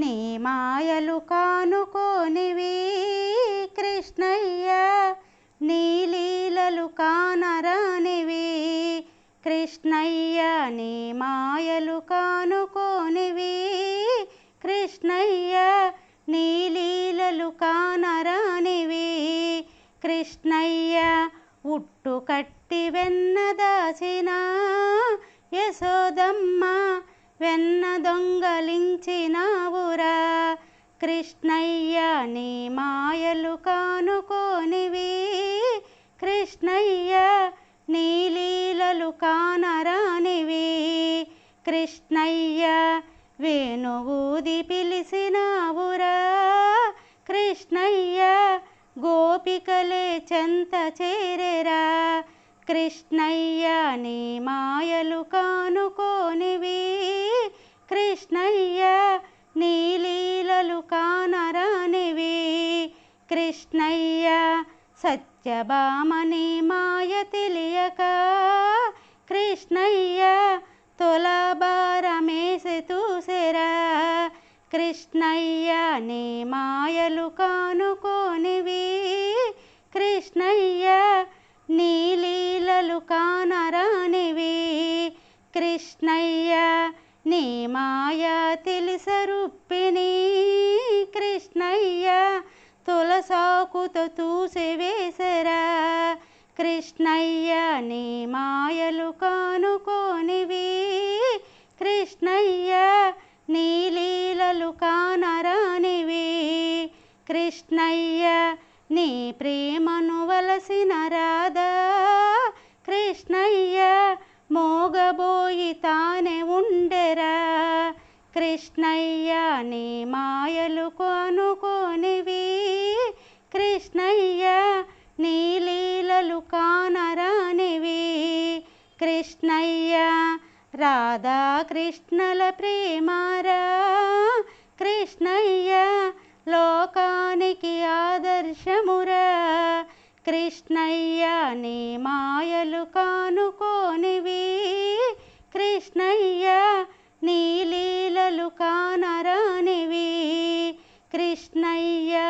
నీ మాయలు కానుకోనివి కృష్ణయ్య నీ లీలలు కానరానివి కృష్ణయ్య నీ మాయలు కానుకోనివి కృష్ణయ్య నీ లీలలు కానరానివి కృష్ణయ్య ఉట్టు కట్టి వెన్న దాసిన యశోదమ్మ వెన్న దొంగలించినా కృష్ణయ్య నీ మాయలు కానుకోనివి. కృష్ణయ్య నీ లీలలు కానరానివి. కృష్ణయ్య వేణువూది పిలిసినావురా. కృష్ణయ్య గోపికలే చెంత చేరెరా. కృష్ణయ్య నీ మాయలు కానుకోనివి. కృష్ణయ్య కృష్ణయ్య సత్యభామని మాయ తెలియక కృష్ణయ్య తొలబారమేసి తూసెరా కృష్ణయ్య నీ మాయలు కానుకోనివి కృష్ణయ్య నీ లీలలు కానరానివి కృష్ణయ్య నీ మాయ తెలిసరుప్పిని కృష్ణయ్య తులసాకుతో తూసి వేసరా కృష్ణయ్య నీ మాయలు కానుకోనివి. కృష్ణయ్య నీ లీలలు కానరానివి. కృష్ణయ్య నీ ప్రేమను వలసిన రాధా. కృష్ణయ్య మోగబోయి తానే ఉండెరా. కృష్ణయ్య నీ మాయలు కొనుకోనివి. కృష్ణయ్య నీ లీలలు కానరానివి. కృష్ణయ్య రాధా కృష్ణల ప్రేమారా. కృష్ణయ్య లోకానికి ఆదర్శమురా. కృష్ణయ్య నీ మాయలు కానుకోనివి. కృష్ణ కృష్ణయ్యా.